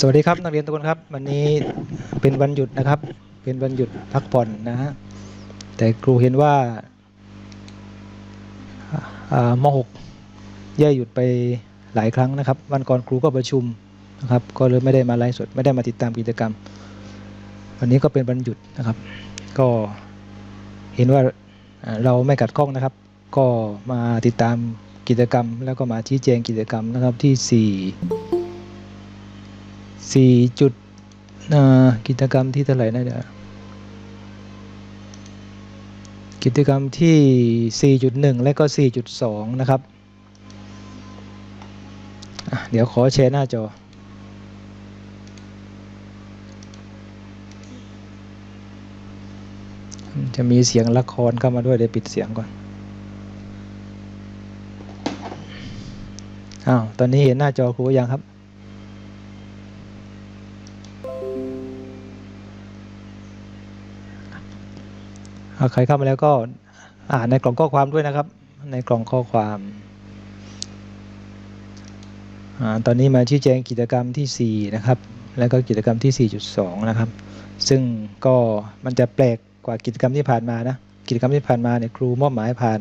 สวัสดีครับนักเรียนทุกคนครับ วันนี้เป็นวันหยุดนะครับ เป็นวันหยุดพักผ่อนนะฮะแต่ครูเห็นว่ามหกแย่หยุดไปหลายครั้งนะครับ วันก่อนครูก็ประชุมนะครับ ก็เลยไม่ได้มาไลฟ์สดไม่ได้มาติดตามกิจกรรม วันนี้ก็เป็นวันหยุดนะครับ ก็เห็นว่าเราไม่กัดข้องนะครับ ก็มาติดตามกิจกรรม แล้วก็มาชี้แจงกิจกรรมนะครับที่สี่ สี่จุดกิจกรรมที่เท่าไหร่นะเดี๋ยวกิจกรรมที่ 4.1 และก็ 4.2 นะครับ เดี๋ยวขอแชร์หน้าจอ จะมีเสียงละครเข้ามาด้วย เดี๋ยวปิดเสียงก่อน อ้าว ตอนนี้เห็นหน้าจอครูยังครับ ใครเข้ามาแล้วก็อ่านในกล่องข้อความด้วยนะครับ ในกล่องข้อความอาตอนนี้มาชี้แจงกิจกรรมที่ 4 นะครับ แล้วก็กิจกรรมที่ 4.2 นะครับ ซึ่งก็มันจะแปลกกว่ากิจกรรมที่ผ่านมานะ กิจกรรมที่ผ่านมาเนี่ยครูมอบหมายผ่าน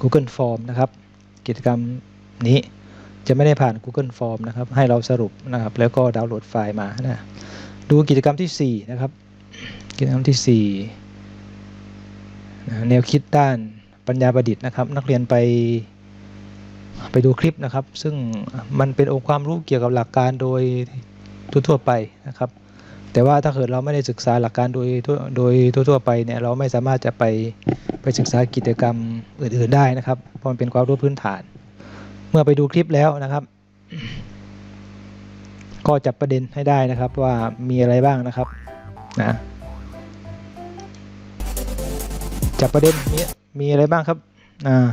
Google Form นะครับ กิจกรรมนี้จะไม่ได้ผ่าน Google Form นะครับ ให้เราสรุปนะครับ แล้วก็ดาวน์โหลดไฟล์มานะ ดูกิจกรรมที่ 4 นะครับ กิจกรรมที่4นะ แนวคิดด้านปัญญาประดิษฐ์นะครับ นักเรียนไปไปดูคลิปนะครับ ซึ่งมันเป็นองค์ความรู้เกี่ยวกับหลักการโดยทั่วๆไปนะครับ แต่ว่าถ้าเกิดเราไม่ได้ศึกษาหลักการโดยโดยทั่วๆไปเนี่ยเราไม่สามารถจะไปไปศึกษากิจกรรมอื่นๆได้นะครับเพราะมันเป็นความรู้พื้นฐาน เมื่อไปดูคลิปแล้วนะครับ ก็จับประเด็นให้ได้นะครับว่ามีอะไรบ้างนะครับนะ จับประเด็นมีมีอะไรบ้างครับอ่า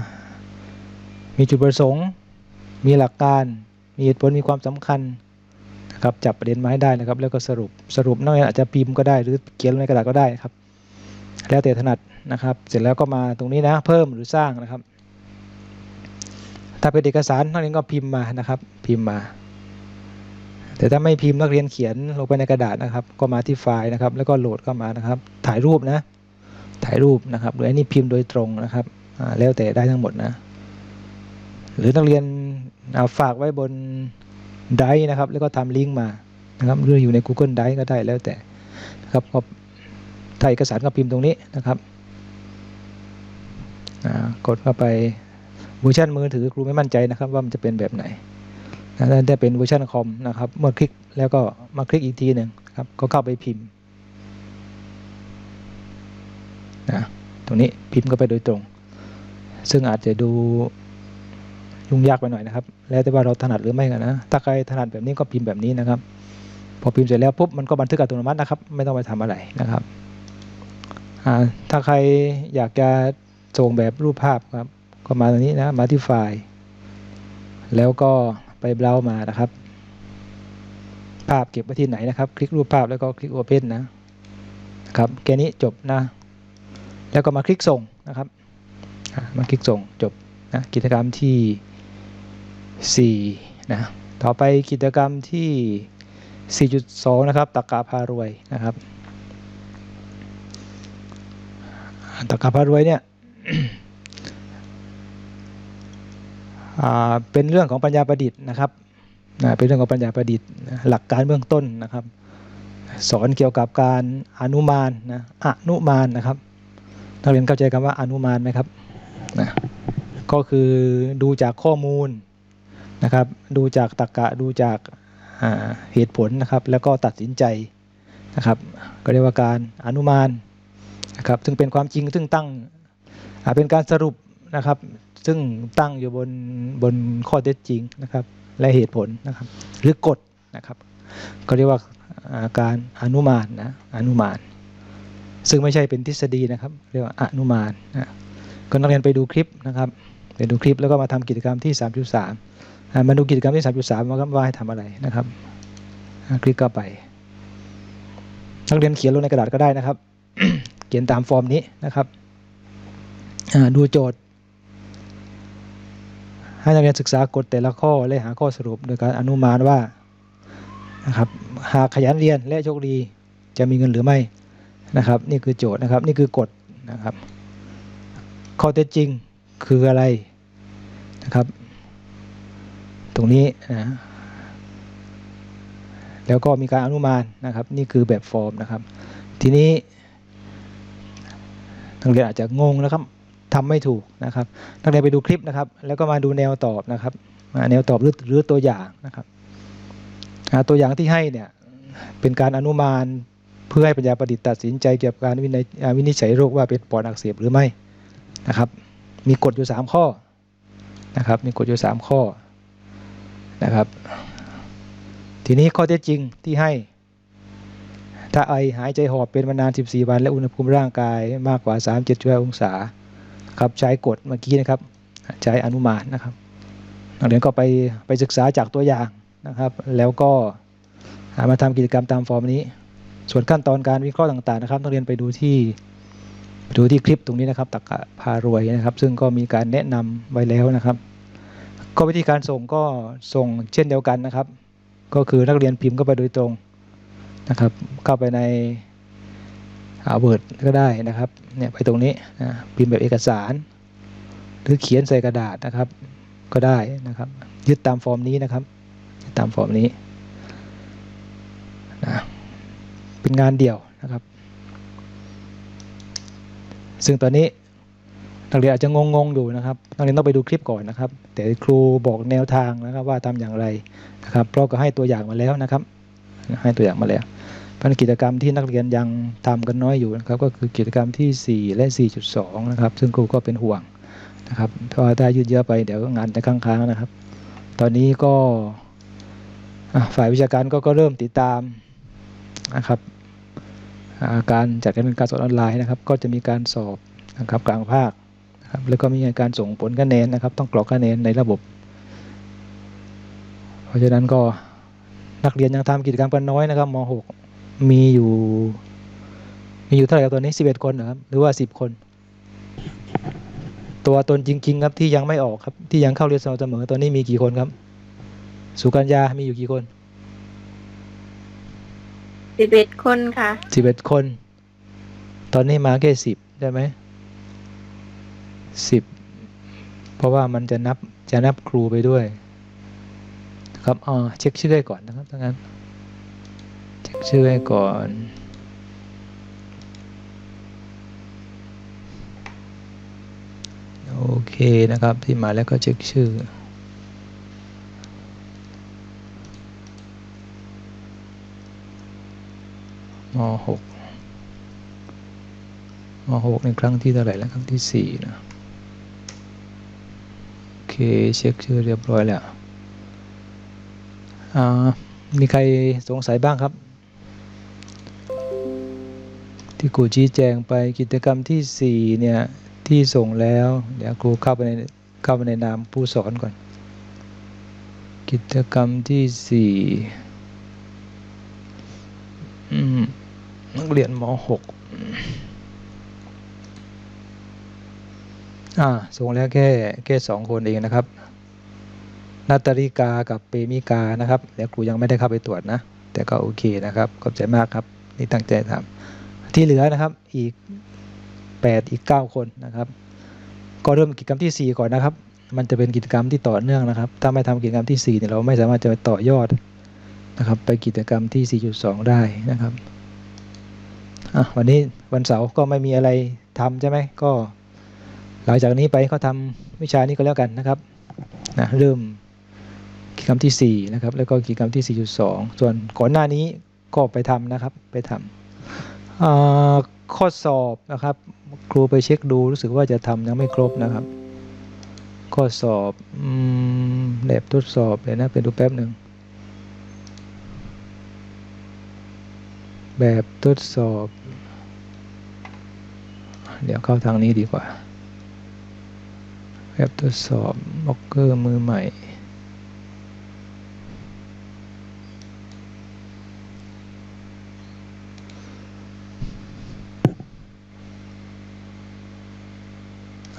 มีจุดประสงค์ มีหลักการ มีเหตุผลมีความสำคัญนะครับจับประเด็นมาให้ได้นะครับ แล้วก็สรุปสรุปนอกจากอาจจะพิมพ์ก็ได้หรือเขียนลงในกระดาษก็ได้ครับ แล้วแต่ถนัดนะครับ เสร็จแล้วก็มาตรงนี้นะเพิ่มหรือสร้างนะครับ ถ้าเป็นเอกสารนักเรียนก็พิมพ์มานะครับ พิมพ์มา แต่ถ้าไม่พิมพ์นักเรียนเขียนลงไปในกระดาษนะครับ ก็มาที่ไฟล์นะครับ แล้วก็โหลดเข้ามานะครับ ถ่ายรูปนะ ถ่ายรูปนะครับ หรืออันนี้พิมพ์โดยตรงนะครับแล้วแต่ได้ทั้งหมดนะ หรือนักเรียนเอาฝากไว้บนไดนะครับ แล้วก็ทำลิงก์มานะครับหรืออยู่ใน Google Drive ก็ได้แล้วแต่นะครับก็ถ่ายเอกสารก็พิมพ์ตรงนี้นะครับกดเข้าไปเวอร์ชันมือถือครูไม่มั่นใจนะครับ ว่ามันจะเป็นแบบไหนถ้าเป็นเวอร์ชันคอมนะครับ เมื่อคลิกแล้วก็มาคลิกอีกทีหนึ่งครับก็เข้าไปพิมพ์ นะตรงนี้พิมพ์เข้าไปโดยตรง ซึ่งอาจจะดูยุ่งยากไปหน่อยนะครับ แล้วแต่ว่าเราถนัดหรือไม่กันนะ ถ้าใครถนัดแบบนี้ก็พิมพ์แบบนี้นะครับ พอพิมพ์เสร็จแล้วปุ๊บมันก็บันทึกอัตโนมัตินะครับ ไม่ต้องไปทำอะไรนะครับ ถ้าใครอยากจะส่งแบบรูปภาพครับ ก็มาตรงนี้นะ มาที่ไฟล์ แล้วก็ไปเบราว์มานะครับ ภาพเก็บไว้ที่ไหนนะครับ คลิกรูปภาพแล้วก็คลิก Open นะ ครับ แค่นี้จบนะ แล้วก็มาคลิกส่งนะครับมาคลิกส่งจบนะกิจกรรมที่ 4 นะ ต่อไปกิจกรรมที่ 4.2 นะครับตะกาพารวยนะครับตะกาพารวยเนี่ยเป็นเรื่องของปัญญาประดิษฐ์นะครับเป็นเรื่องของปัญญาประดิษฐ์ หลักการเบื้องต้นนะครับ สอนเกี่ยวกับการอนุมานนะอนุมานนะครับ นักเรียนเข้าใจคำว่าอนุมานไหมครับนะก็คือดูจากข้อมูลนะครับ ดูจากตรรกะดูจากอ่าเหตุผลนะครับ แล้วก็ตัดสินใจนะครับ ก็เรียกว่าการอนุมานนะครับ ซึ่งเป็นความจริงซึ่งตั้งอ่าเป็นการสรุปนะครับ ซึ่งตั้งอยู่บนบนข้อเท็จจริงนะครับ และเหตุผลนะครับ หรือกฎนะครับ ก็เรียกว่าอ่าการอนุมานนะอนุมาน ซึ่งไม่ใช่เป็นทฤษฎีนะครับ เรียกว่าอนุมานนะก็นักเรียนไปดูคลิปนะครับไปดูคลิปแล้วก็มาทำกิจกรรมที่ 3.3อ่ามาดูกิจกรรมที่ 3.3ว่าว่าให้ทำอะไรนะครับคลิกเข้าไป นักเรียนเขียนลงในกระดาษก็ได้นะครับ เขียนตามฟอร์มนี้นะครับดูโจทย์ ให้นักเรียนศึกษากฎแต่ละข้อและหาข้อสรุปโดยการอนุมานว่านะครับหากขยันเรียนและโชคดีจะมีเงินหรือไม่ นะครับ นี่คือโจทย์นะครับ นี่คือกฎนะครับ ข้อเท็จจริงคืออะไรนะครับ ตรงนี้นะแล้วก็มีการอนุมานนะครับ นี่คือแบบฟอร์มนะครับ ทีนี้นักเรียนอาจจะงงนะครับทำไม่ถูกนะครับนักเรียนไปดูคลิปนะครับ แล้วก็มาดูแนวตอบนะครับอ่าแนวตอบหรือหรือตัวอย่างนะครับตัวอย่างที่ให้เนี่ยเป็นการอนุมาน เพื่อให้ปัญญาประดิษฐ์ตัดสินใจเกี่ยวกับการวินิจอ่าวินิจฉัยโรคว่าเป็นปอดอักเสบหรือไม่นะครับ มีกฎอยู่ 3 ข้อนะครับ มีกฎอยู่ 3 ข้อนะครับ ทีนี้ข้อเท็จจริงที่ให้ ถ้าไอหายใจหอบเป็นมานาน 14 วัน และอุณหภูมิร่างกายมากกว่า 37.5องศาครับใช้กฎเมื่อกี้นะครับ ใช้อนุมานนะครับนักเรียนก็ไปไปศึกษาจากตัวอย่างนะครับ แล้วก็มาทำกิจกรรมตามฟอร์มนี้ ส่วนขั้นตอนการวิเคราะห์ต่างๆนะครับนักเรียนไปดูที่ไปดูที่คลิปตรงนี้นะครับตักกะพารวยนะครับ ซึ่งก็มีการแนะนำไว้แล้วนะครับ ก็วิธีการส่งก็ส่งเช่นเดียวกันนะครับ ก็คือนักเรียนพิมพ์เข้าไปโดยตรงนะครับ เข้าไปในเวิร์ดก็ได้นะครับเนี่ยไปตรงนี้นะพิมพ์แบบเอกสาร หรือเขียนใส่กระดาษนะครับ ก็ได้นะครับ ยึดตามฟอร์มนี้นะครับยึดตามฟอร์มนี้นะ เป็นงานเดี่ยวนะครับ ซึ่งตอนนี้นักเรียนอาจจะงงๆอยู่นะครับนักเรียนต้องไปดูคลิปก่อนนะครับ แต่ครูบอกแนวทางนะครับว่าทำอย่างไรนะครับ เพราะก็ให้ตัวอย่างมาแล้วนะครับ ให้ตัวอย่างมาแล้วเพราะกิจกรรมที่นักเรียนยังทำกันน้อยอยู่นะครับ ก็คือกิจกรรมที่ 4 และ 4.2 นะครับ ซึ่งครูก็เป็นห่วงนะครับเพราถ้ายืดเยอะไปเดี๋ยวงานจะค้างๆนะครับ ตอนนี้ก็ฝ่ายวิชาการก็ก็เริ่มติดตามนะครับ การจัดการเรียนการสอนออนไลน์นะครับ ก็จะมีการสอบนะครับกลางภาคนะครับแล้วก็มีการส่งผลคะแนนนะครับ ต้องกรอกคะแนนในระบบ เพราะฉะนั้นก็นักเรียนยังทำกิจกรรมกันน้อยนะครับม .6 มีอยู่ มีอยู่เท่าไหร่ครับตอนนี้ 11 คนนะครับ หรือว่า 10 คน ตัวตนจริง ๆ ครับที่ยังไม่ออกครับที่ยังเข้าเรียนสม่ำเสมอตอนนี้มีกี่คนครับ สุกัญญา มีอยู่กี่คน สิบเอ็ดคนค่ะ11คน ตอนนี้มาแค่10ได้ไหม10เพราะว่ามันจะนับจะนับครูไปด้วยครับอ๋อเช็คชื่อให้ก่อนนะครับถ้างั้นเช็คชื่อให้ก่อนโอเคนะครับที่มาแล้วก็เช็คชื่อ มหกมหกในครั้งที่เท่าไหร่แล้วครั้งที่สี่นะโอเคเช็คชื่อเรียบร้อยแล้วมีใครสงสัยบ้างครับ ที่ครูชี้แจงไปกิจกรรมที่ 4 เนี่ย ที่ส่งแล้ว เดี๋ยวครูเข้าไปในเข้าไปในนามผู้สอนก่อน กิจกรรมที่ 4 นักเรียนม .6 อ่าส่งแล้วแค่แค่สองคนเองนะครับนาตาริกากับเปมิกานะครับเดี๋ยวครูยังไม่ได้เข้าไปตรวจนะ แต่ก็โอเคนะครับ ขอบใจมากครับ นี่ตั้งใจทำที่เหลือนะครับอีก 8 อีก 9 คนนะครับ ก็เริ่มกิจกรรมที่ 4 ก่อนนะครับ มันจะเป็นกิจกรรมที่ต่อเนื่องนะครับ ถ้าไม่ทำกิจกรรมที่4เนี่ยเราไม่สามารถจะไปต่อยอดนะครับ ไปกิจกรรมที่ 4.2 ได้นะครับ วันนี้วันเสาร์ก็ไม่มีอะไรทำใช่ไหมก็ หลังจากนี้ไปก็ทำวิชานี้ก็แล้วกันนะครับนะเริ่มกิจกรรมที่4นะครับแล้วก็กิจกรรมที่ 4.2 ส่วนก่อนหน้านี้ก็ไปทำนะครับไปทำข้อสอบนะครับครูไปเช็คดูรู้สึกว่าจะทำยังไม่ครบนะครับ ข้อสอบอแบบทดสอบเลยนะไปดูแป๊บหนึ่งแบบทดสอบ เดี๋ยวเข้าทางนี้ดีกว่าแบบทดสอบบล็อกเกอร์มือใหม่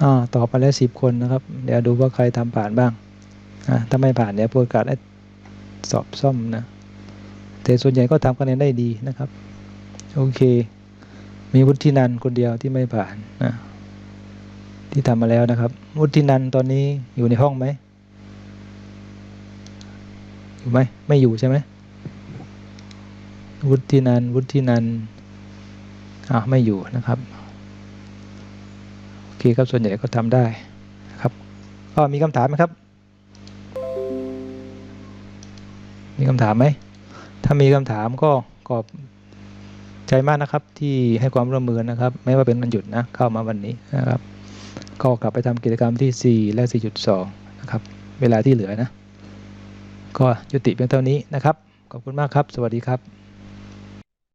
อ่าตอบไปแล้วสิบคนนะครับ เดี๋ยวดูว่าใครทำผ่านบ้างอ่าถ้าไม่ผ่านเดี๋ยวประกาศสอบซ่อมนะ แต่ส่วนใหญ่ก็ทำคะแนนได้ดีนะครับ โอเค มีวุฒินันท์คนเดียวที่ไม่ผ่านนะที่ทำมาแล้วนะครับ วุฒินันท์ตอนนี้อยู่ในห้องไหมอยู่ไหมไม่อยู่ใช่ไหมวุฒินันท์วุฒินันท์อ่าไม่อยู่นะครับโอเคครับส่วนใหญ่ก็ทำได้ครับก็มีคำถามไหมครับ มีคำถามไหมถ้ามีคำถามก็ขอบ ใจมากนะครับที่ให้ความร่วมมือนะครับ ไม่ว่าเป็นวันหยุดนะเข้ามาวันนี้นะครับ ก็กลับไปทำกิจกรรมที่ 4 และ 4.2 นะครับ เวลาที่เหลือนะ ก็ยุติเพียงเท่านี้นะครับ ขอบคุณมากครับ สวัสดีครับ